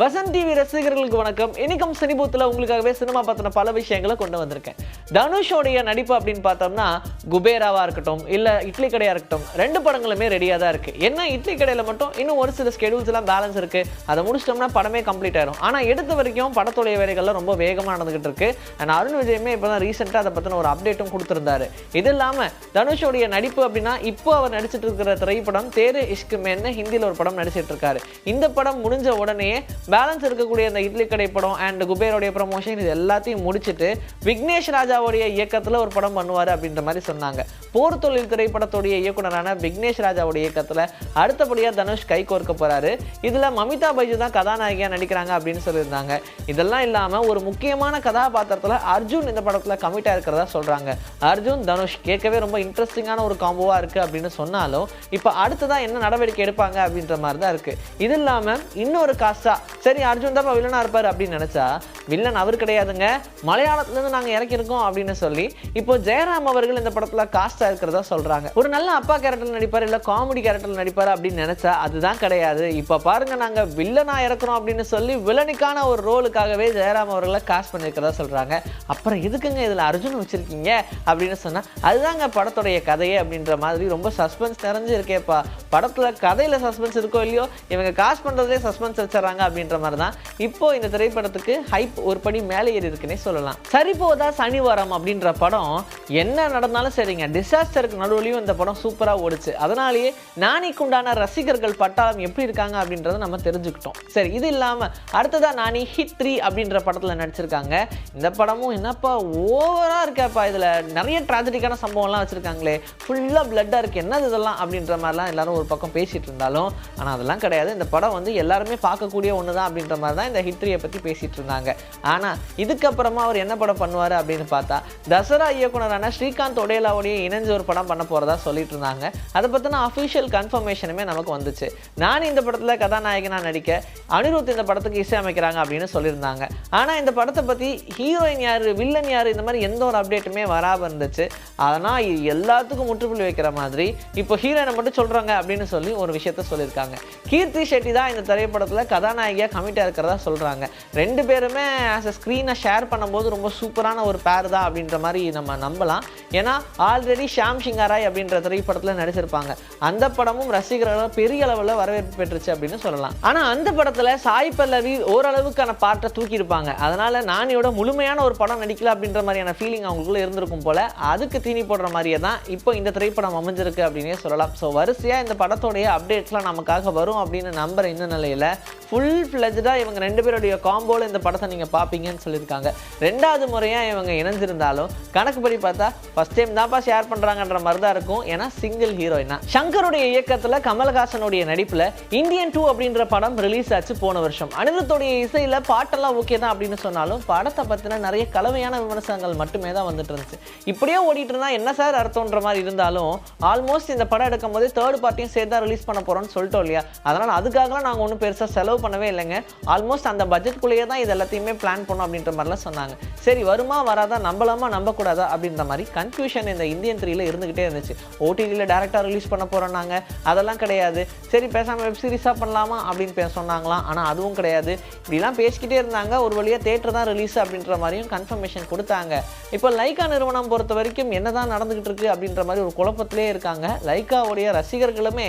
Vasanth TV ரசிகர்களுக்கு வணக்கம். இன்னைக்கும் சினிபூத்தில் உங்களுக்காகவே சினிமா பற்றின பல விஷயங்களை கொண்டு வந்திருக்கேன். தனுஷோடைய நடிப்பு அப்படின்னு பார்த்தோம்னா குபேராவா இருக்கட்டும் இல்லை இட்லி கடையாக இருக்கட்டும் ரெண்டு படங்களுமே ரெடியாக தான் இருக்குது என்ன இட்லி கடையில் மட்டும் இன்னும் ஒரு சில ஸ்கெடியூல்ஸ் எல்லாம் பேலன்ஸ் இருக்குது அதை முடிச்சிட்டோம்னா படமே கம்ப்ளீட் ஆயிரும். ஆனால் எடுத்த வரைக்கும் படத்துடைய வேலைகள்லாம் ரொம்ப வேகமாக நடந்துகிட்டு இருக்கு. அண்ட் அருண் விஜயமே இப்போ தான் ரீசெண்டாக அதை பற்றின ஒரு அப்டேட்டும் கொடுத்துருந்தாரு. இது இல்லாமல் தனுஷோடைய நடிப்பு அப்படின்னா இப்போ அவர் நடிச்சிட்டு இருக்கிற திரைப்படம் தேரு இஷ்கு மேன்னு ஹிந்தியில் ஒரு படம் நடிச்சிட்டு இருக்காரு. இந்த படம் முடிஞ்ச உடனே பேலன்ஸ் இருக்கக்கூடிய அந்த இட்லி கடை படம் அண்ட் குபேரோடைய ப்ரமோஷன் இது எல்லாத்தையும் முடிச்சுட்டு விக்னேஷ் ராஜாவுடைய இயக்கத்தில் ஒரு படம் பண்ணுவார் அப்படின்ற மாதிரி சொன்னாங்க. போர் தொழில் திரைப்படத்துடைய இயக்குனரான விக்னேஷ் ராஜாவுடைய இயக்கத்தில் அடுத்தபடியாக தனுஷ் கை கோர்க்க போகிறாரு இதில் மமிதா பைஜு தான் கதாநாயகியாக நடிக்கிறாங்க அப்படின்னு சொல்லியிருந்தாங்க. இதெல்லாம் இல்லாமல் ஒரு முக்கியமான கதாபாத்திரத்தில் அர்ஜுன் இந்த படத்தில் கமிட்டாக இருக்கிறதா சொல்கிறாங்க அர்ஜுன் தனுஷ் கேட்கவே ரொம்ப இன்ட்ரெஸ்டிங்கான ஒரு காம்போவாக இருக்குது அப்படின்னு சொன்னாலும் இப்போ அடுத்ததான் என்ன நடவடிக்கை எடுப்பாங்க அப்படின்ற மாதிரி தான் இருக்குது இது இல்லாமல் இன்னொரு காஸ்ட்டாக சரி அர்ஜுன் தான் வில்லனாக இருப்பார் அப்படின்னு நினச்சா வில்லன் அவர் கிடையாதுங்க. மலையாளத்துலேருந்து நாங்கள் இறக்கியிருக்கோம் அப்படின்னு சொல்லி இப்போ ஜெயராம் அவர்கள் இந்த படத்தில் காஸ்டாக இருக்கிறதா சொல்கிறாங்க ஒரு நல்ல அப்பா கேரக்டர் நடிப்பார் இல்லை காமெடி கேரக்டர் நடிப்பார் அப்படின்னு நினச்சா அதுதான் கிடையாது. இப்போ பாருங்க நாங்கள் வில்லனாக இறக்குறோம் அப்படின்னு சொல்லி வில்லனுக்கான ஒரு ரோலுக்காகவே ஜெயராம் அவர்களை காஸ்ட் பண்ணியிருக்கிறதா சொல்கிறாங்க அப்புறம் எதுக்குங்க இதில் அர்ஜுன் வச்சுருக்கீங்க அப்படின்னு சொன்னால் அதுதாங்க படத்துடைய கதையே அப்படின்ற மாதிரி ரொம்ப சஸ்பென்ஸ் நிறைஞ்சு இருக்கேப்பா படத்தில் கதையில் சஸ்பென்ஸ் இருக்கோ இல்லையோ இவங்க காஸ்ட் பண்ணுறதே சஸ்பென்ஸ் வச்சிடறாங்க அப்படின்ற மாதிரி தான் இப்போ இந்த திரைப்படத்துக்கு ஹைப் ஒரு படி மேலே ஏறி இருக்குன்னே சொல்லலாம். சரி போதா சனிவாரம் அப்படின்ற படம்? என்ன நடந்தாலும் சரிங்க. டிசாஸ்டருக்கு நடுவுலையும் இந்த படம் சூப்பராக ஓடுச்சு. அதனாலேயே நானிக்குண்டான ரசிகர்கள் பட்டாளம் எப்படி இருக்காங்க அப்படின்றத நம்ம தெரிஞ்சுக்கிட்டோம். சரி இது இல்லாமல் அடுத்ததாக நானி ஹிட் த்ரீ அப்படின்ற படத்தில் நடிச்சிருக்காங்க. இந்த படமும் என்னப்பா ஓவராக இருக்கப்பா இதில். நிறைய ட்ராஜடிக்கான சம்பவம்லாம் வச்சுருக்காங்களே. ஃபுல்லாக பிளட்டாக இருக்குது என்னது இதெல்லாம் அப்படின்ற மாதிரிலாம் எல்லாரும் ஒரு பக்கம் பேசிகிட்டு இருந்தாலும் ஆனால் அதெல்லாம் கிடையாது. இந்த படம் வந்து எல்லாருமே பார்க்கக்கூடிய ஒன்று தான் அப்படின்ற மாதிரி தான் இந்த ஹிட்ரியை பற்றி பேசிகிட்டு இருந்தாங்க. ஆனால் இதுக்கப்புறமா அவர் என்ன படம் பண்ணுவார் அப்படின்னு பார்த்தா தசரா இயக்குனரான ஸ்ரீகாந்த் உடையலாவோடையே இணைஞ்சு ஒரு படம் பண்ண போகிறதா சொல்லிட்டு இருந்தாங்க. அதை பற்றின அஃபிஷியல் கன்ஃபர்மேஷனுமே நமக்கு வந்துச்சு. நான் இந்த படத்தில் கதாநாயகனாக நடிக்க அனிருத் இந்த படத்துக்கு இசையமைக்கிறாங்க அப்படின்னு சொல்லியிருந்தாங்க. ஆனால் இந்த படத்தை பற்றி ஹீரோயின் யார் வில்லன் யார் இந்த மாதிரி எந்த ஒரு அப்டேட்டுமே வராமல் இருந்துச்சு. அதனால் இது எல்லாத்துக்கும் முற்றுப்புள்ளி வைக்கிற மாதிரி இப்போ ஹீரோயினை மட்டும் சொல்கிறாங்க அப்படின்னு சொல்லி ஒரு விஷயத்த சொல்லியிருக்காங்க. கீர்த்தி ஷெட்டி தான் இந்த திரைப்படத்தில் கதாநாயகியாக கமிட்டாக இருக்கிறதா சொல்கிறாங்க ரெண்டு பேருமே ஆஸ் அ ஸ்க்ரீனை ஷேர் பண்ணும்போது ரொம்ப சூப்பரான ஒரு பேர் தான் அப்படின்ற மாதிரி நம்ம நம்பலாம். ஏன்னா ஆல்ரெடி ஷாம் சிங்காராய் அப்படின்ற திரைப்படத்தில் நடிச்சிருப்பாங்க. அந்த படமும் ரசிகர்களால் பெரிய அளவில் வரவேற்பு பெற்றுச்சு அப்படின்னு சொல்லலாம். ஆனால் அந்த படத்தில் சாய் பல்லவி ஓரளவுக்கான பாட்டை தூக்கியிருப்பாங்க. அதனால் நானியோட முழுமையான ஒரு படம் நடிக்கல அப்படின்ற மாதிரியான ஃபீலிங் அவங்களுக்குள்ளே இருந்திருக்கும் போல அதுக்கு தீனி போடுற மாதிரியே தான் இப்போ இந்த திரைப்படம் அமைஞ்சிருக்கு அப்படின்னே சொல்லலாம். ஸோ வரிசையாக இந்த படத்தோடைய அப்டேட்ஸ்லாம் நமக்காக வரும் அப்படின்னு நம்புற இந்த நிலையில் ஃபுல் ஃப்ளெஜ்டாக இவங்க ரெண்டு பேருடைய காம்போவில் இந்த படத்தை நீங்கள் பார்ப்பீங்கன்னு சொல்லியிருக்காங்க. ரெண்டாவது முறையாக இவங்க இணைஞ்சிருந்தாலும் கணக்குப்படி பார்த்தா ஃபஸ்ட் டைம் தான்ப்பா ஷேர் பண்ணுறாங்கன்ற மாதிரி தான் இருக்கும். ஏன்னா சிங்கிள் ஹீரோயினா சங்கருடைய இயக்கத்தில் கமலஹாசனுடைய நடிப்பில் இந்தியன் டூ அப்படின்ற படம் ரிலீஸ் ஆச்சு போன வருஷம். அனிருத்துடைய இசையில் பாட்டெல்லாம் ஓகே தான் அப்படின்னு சொன்னாலும் படத்தை பற்றின நிறைய கலவையான விமர்சனங்கள் மட்டுமே தான் வந்துட்டு இருந்துச்சு. இப்படியே ஓடிட்டு இருந்தால் என்ன சார் அர்த்தம்ன்ற மாதிரி இருந்தாலும் ஆல்மோஸ்ட் இந்த படம் எடுக்கும் போதே தேர்ட் பார்ட்டியும் சேர்த்து தான் ரிலீஸ் பண்ண போகிறோம்னு சொல்லிட்டோம் இல்லையா? அதனால் அதுக்காகலாம் நாங்கள் ஒன்றும் பெருசாக செலவு பண்ணவே இல்லைங்க. ஆல்மோஸ்ட் அந்த பட்ஜெட்குள்ளேயே தான் இது எல்லாத்தையுமே பிளான் பண்ணோம் அப்படின்ற மாதிரிலாம் சொன்னாங்க. சரி வருமா வராதா நம்பலாமா நம்பக்கூடாதா அப்படின்ற மாதிரி கன்ஃபியூஷன் இந்த இந்தியன் த்ரீயில் இருந்துகிட்டே இருந்துச்சு. ஓடிடியில் டேரெக்டாக ரிலீஸ் பண்ண போகிறோன்னாங்க அதெல்லாம் கிடையாது. சரி பேசாமல் வெப் சீரிஸாக பண்ணலாமா அப்படின்னு பேச சொன்னாங்களாம். ஆனால் அதுவும் கிடையாது. இப்படிலாம் பேசிக்கிட்டே இருந்தாங்க. ஒரு வழியாக தேட்டர் தான் ரிலீஸ் அப்படின்ற மாதிரியும் கன்ஃபர்மேஷன் கொடுத்தாங்க. இப்போ லைக்கா நிறுவனம் பொறுத்த வரைக்கும் என்ன தான் நடந்துகிட்டு இருக்கு அப்படின்ற மாதிரி ஒரு குழப்பத்திலே இருக்காங்க. லைக்காவுடைய ரசிகர்களுமே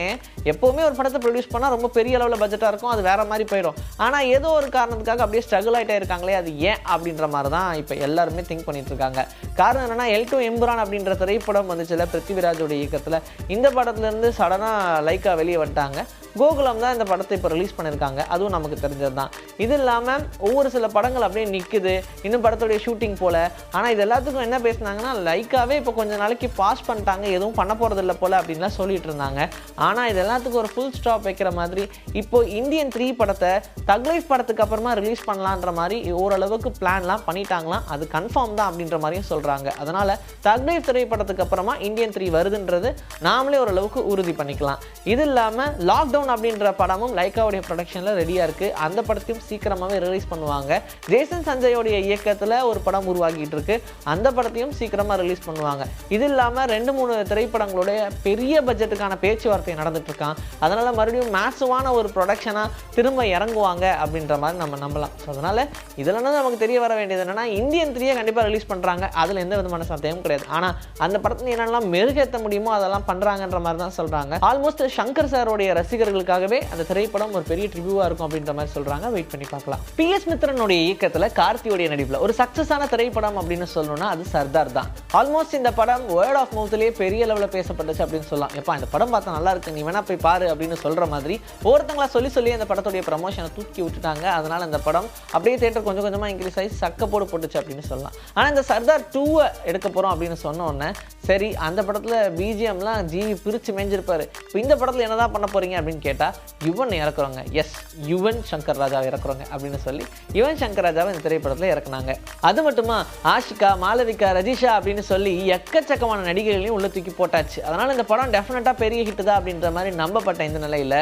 எப்போவுமே ஒரு படத்தை ப்ரொடியூஸ் பண்ணால் ரொம்ப பெரிய அளவில் பட்ஜெட்டாக இருக்கும். அது வேற மாதிரி போயிடும். ஆனால் ஏதோ ஒரு காரணத்துக்காக அப்படியே ஸ்ட்ரகிள் ஆகிட்டே இருக்காங்களே அது ஏன் அப்படின்ற மாதிரி தான் இப்போ எல்லாருமே திங்க் பண்ணிட்டு இருக்காங்க காரணம் என்னன்னா எல் டூ எம்புரான் அப்படின்ற திரைப்படம் வந்துச்சுல பிருத்திவிராஜோட இயக்கத்தில் இந்த படத்துலேருந்து சடனாக லைக்கா வெளியே வந்துட்டாங்க. கோகுலம் தான் இந்த படத்தை இப்போ ரிலீஸ் பண்ணியிருக்காங்க அதுவும் நமக்கு தெரிஞ்சது தான் இது இல்லாமல் ஒவ்வொரு சில படங்கள் அப்படியே நிற்குது இன்னும் படத்துடைய ஷூட்டிங் போல். ஆனால் இது எல்லாத்துக்கும் என்ன பேசுனாங்கன்னா லைக்காகவே இப்போ கொஞ்ச நாளைக்கு பாஸ் பண்ணிட்டாங்க. எதுவும் பண்ண போகிறதில்ல போல் அப்படின்லாம் சொல்லிட்டு இருந்தாங்க. ஆனால் இது எல்லாத்துக்கும் ஒரு ஃபுல் ஸ்டாப் வைக்கிற மாதிரி இப்போ இந்தியன் த்ரீ படத்தை தக்லைஃப் படத்துக்கு அப்புறமா ரிலீஸ் பண்ணலான்ற மாதிரி ஓரளவுக்கு பிளான்லாம் பண்ணிட்டாங்களாம். அது கன்ஃபார்ம் தான் அப்படின்ற மாதிரியும் சொல்கிறாங்க அதனால் தக்லைஃப் திரைப்படத்துக்கு அப்புறமா இந்தியன் த்ரீ வருதுன்றது நாமளே ஓரளவுக்கு உறுதி பண்ணிக்கலாம். இது இல்லாமல் லாக்டவுன் டவுன் அப்படின்ற படமும் லைக்காவுடைய ப்ரொடக்ஷனில் ரெடியாக இருக்குது அந்த படத்தையும் சீக்கிரமாகவே ரிலீஸ் பண்ணுவாங்க. ஜேசன் சஞ்சயோடைய இயக்கத்தில் ஒரு படம் உருவாகிட்டு இருக்கு. அந்த படத்தையும் சீக்கிரமாக ரிலீஸ் பண்ணுவாங்க. இது இல்லாமல் ரெண்டு மூணு திரைப்படங்களுடைய பெரிய பட்ஜெட்டுக்கான பேச்சுவார்த்தை நடந்துட்டு இருக்கான். அதனால் மறுபடியும் மேசுவான ஒரு ப்ரொடக்ஷனாக திரும்ப இறங்குவாங்க அப்படின்ற மாதிரி நம்ம நம்பலாம். ஸோ அதனால் இதில் நமக்கு தெரிய வர வேண்டியது என்னென்னா இந்தியன் த்ரீயை கண்டிப்பாக ரிலீஸ் பண்ணுறாங்க அதில் எந்த விதமான சந்தேகமும் கிடையாது. ஆனால் அந்த படத்தில் என்னென்னலாம் மெருகேற்ற முடியுமோ அதெல்லாம் பண்ணுறாங்கன்ற மாதிரி தான் சொல்கிறாங்க ஆல்மோஸ்ட் சங்கர் சாரோடைய ரசிகர் ரசிகர்களுக்காகவே அந்த திரைப்படம் ஒரு பெரிய ட்ரிவியூவாக இருக்கும் அப்படின்ற மாதிரி சொல்கிறாங்க வெயிட் பண்ணி பார்க்கலாம். பி எஸ் மித்ரனுடைய இயக்கத்தில் கார்த்தியோடைய நடிப்பில் ஒரு சக்ஸஸான திரைப்படம் அப்படின்னு சொல்லணும்னா அது சர்தார் தான். ஆல்மோஸ்ட் இந்த படம் வேர்ட் ஆஃப் மவுத்லேயே பெரிய லெவலில் பேசப்பட்டுச்சு அப்படின்னு சொல்லலாம். எப்பா இந்த படம் பார்த்தா நல்லா இருக்கு நீ வேணா போய் பாரு அப்படின்னு சொல்கிற மாதிரி ஒருத்தங்களா சொல்லி சொல்லி அந்த படத்துடைய ப்ரமோஷனை தூக்கி விட்டுட்டாங்க. அதனால் அந்த படம் அப்படியே தேட்டர் கொஞ்சம் கொஞ்சமாக இன்க்ரீஸ் ஆகி சக்கப்போடு போட்டுச்சு அப்படின்னு சொல்லலாம். ஆனால் இந்த சர்தார் டூவை எடுக்க போகிறோம் அப்படின்னு சொன்ன உடனே சரி அந்த படத்தில் பிஜிஎம்லாம் ஜிவி பிரித்து மேஞ்சிருப்பாரு. இப்போ இந்த படத்தில் என்னதான் பண்ண போறீங்க அப்படின்னு கேட்டால் யுவன் இறக்குறவங்க. எஸ் யுவன் சங்கர் ராஜாவை இறக்குறவங்க அப்படின்னு சொல்லி யுவன் சங்கர் ராஜாவை இந்த திரைப்படத்தில் இறக்குனாங்க. அது மட்டுமா? ஆஷிகா மாலவிகா ரஜிஷா அப்படின்னு சொல்லி எக்கச்சக்கமான நடிகைகளையும் உள்ள தூக்கி போட்டாச்சு. அதனால் இந்த படம் டெஃபினட்டாக பெரிய ஹிட் தான் அப்படின்ற மாதிரி நம்பப்பட்ட இந்த நிலையில்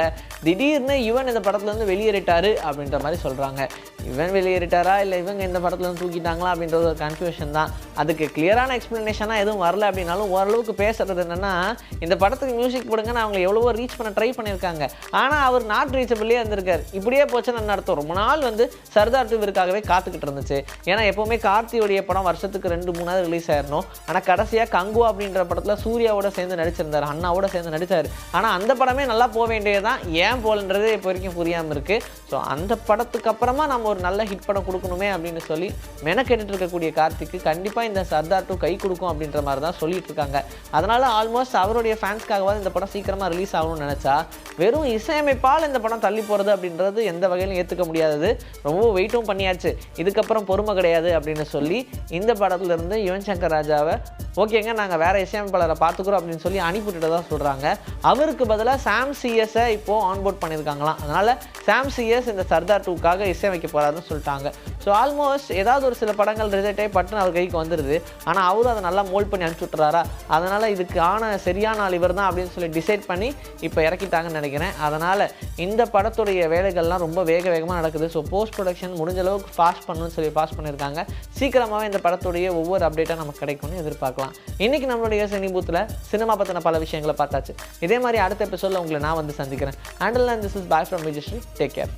திடீர்னு யுவன் இந்த படத்துலேருந்து வெளியேறிட்டாரு அப்படின்ற மாதிரி சொல்கிறாங்க இவன் வெளியேறிட்டாரா? இல்லை இவங்க இந்த படத்துலேருந்து தூக்கிட்டாங்களா அப்படின்றது ஒரு கன்ஃபியூஷன் தான். அதுக்கு கிளியரான எக்ஸ்ப்ளனேஷனாக எதுவும் வரல அப்படின்னாலும் ஓரளவுக்கு பேசுறது என்னன்னா இந்த படத்துக்கு மியூசிக் போடுங்கன்னு அவங்க எவ்வளவோ ரீச் பண்ண ட்ரை பண்ணியிருக்காங்க. ஆனால் அவர் நாட் ரீச்சபிள்லேயே இருந்திருக்கார். இப்படியே போச்சுன்னு நடத்தும் ரொம்ப நாள் வந்து சர்தார் டூவிற்காகவே காத்துக்கிட்டு இருந்துச்சு. ஏன்னா எப்போவுமே கார்த்தியோடைய படம் வருஷத்துக்கு ரெண்டு மூணாவது ரிலீஸ் ஆயிடணும் ஆனால் கடைசியாக கங்குவா அப்படின்ற படத்தில் சூர்யாவோட சேர்ந்து நடிச்சிருந்தார். அண்ணாவோட சேர்ந்து நடித்தார் ஆனால் அந்த படமே நல்லா போக வேண்டியது தான் ஏன் போலன்றது இப்போ வரைக்கும் புரியாமல் இருக்குது ஸோ அந்த படத்துக்கு அப்புறமா நம்ம ஒரு நல்ல ஹிட் படம் கொடுக்கணுமே அப்படின்னு சொல்லி மெனக்கெட்டுட்டு இருக்கக்கூடிய கார்த்திக்கு கண்டிப்பாக இந்த சர்தார் டூ கை கொடுக்கும் அப்படின்ற மாதிரி தான் சொல்லிட்டு இருக்காங்க. அதனால் ஆல்மோஸ்ட் அவருடைய ஃபேன்ஸ்க்காகவாது இந்த படம் சீக்கிரமாக ரிலீஸ் ஆகணும்னு நினச்சா வெறும் இசையமைப்பால் இந்த படம் தள்ளி போகிறது அப்படின்றது எந்த வகையிலும் ஏற்றுக்க முடியாதது. ரொம்ப வெயிட்டும் பண்ணியாச்சு. இதுக்கப்புறம் பொறுமை கிடையாது அப்படின்னு சொல்லி இந்த படத்துல இருந்து யுவன் சங்கர் ராஜாவை ஓகேங்க நாங்கள் வேறு இசையமைப்பாளரை பார்த்துக்குறோம் அப்படின்னு சொல்லி அனுப்பிவிட்டு தான் சொல்கிறாங்க அவருக்கு பதிலாக சாம் சிஎஸை இப்போது ஆன்போர்ட் பண்ணியிருக்காங்களாம். அதனால் சாம் சிஎஸ் இந்த சர்தார் டூக்காக இசையமைக்க போகிறாருன்னு சொல்லிட்டாங்க. ஸோ ஆல்மோஸ்ட் ஏதாவது ஒரு சில படங்கள் ரிசல்ட்டே பட்டுன்னு அவர் கைக்கு வந்துடுது ஆனால் அவரும் அதை நல்லா மோல்ட் பண்ணி அனுப்பிச்சுட்றாரா அதனால் இதுக்கான சரியான ஆள் இவர் தான் அப்படின்னு சொல்லி டிசைட் பண்ணி இப்போ இறக்கிட்டாங்கன்னு நினைக்கிறேன். அதனால் இந்த படத்துடைய வேலைகள்லாம் ரொம்ப வேக வேகமாக நடக்குது. ஸோ போஸ்ட் ப்ரொடக்ஷன் முடிஞ்ச அளவுக்கு ஃபாஸ்ட் பண்ணணும்னு சொல்லி ஃபாஸ்ட் பண்ணியிருக்காங்க. சீக்கிரமாகவே இந்த படத்துடைய ஒவ்வொரு அப்டேட்டாக நமக்கு கிடைக்கும்னு எதிர்பார்க்கலாம். இன்னைக்கு நம்மளுடைய சினி பூத்தில் சினிமா பற்றின பல விஷயங்களை பார்த்தாச்சு. இதே மாதிரி அடுத்த எபிசோடில் உங்களை நான் வந்து சந்திக்கிறேன். Until this is bye from Vijayasri take care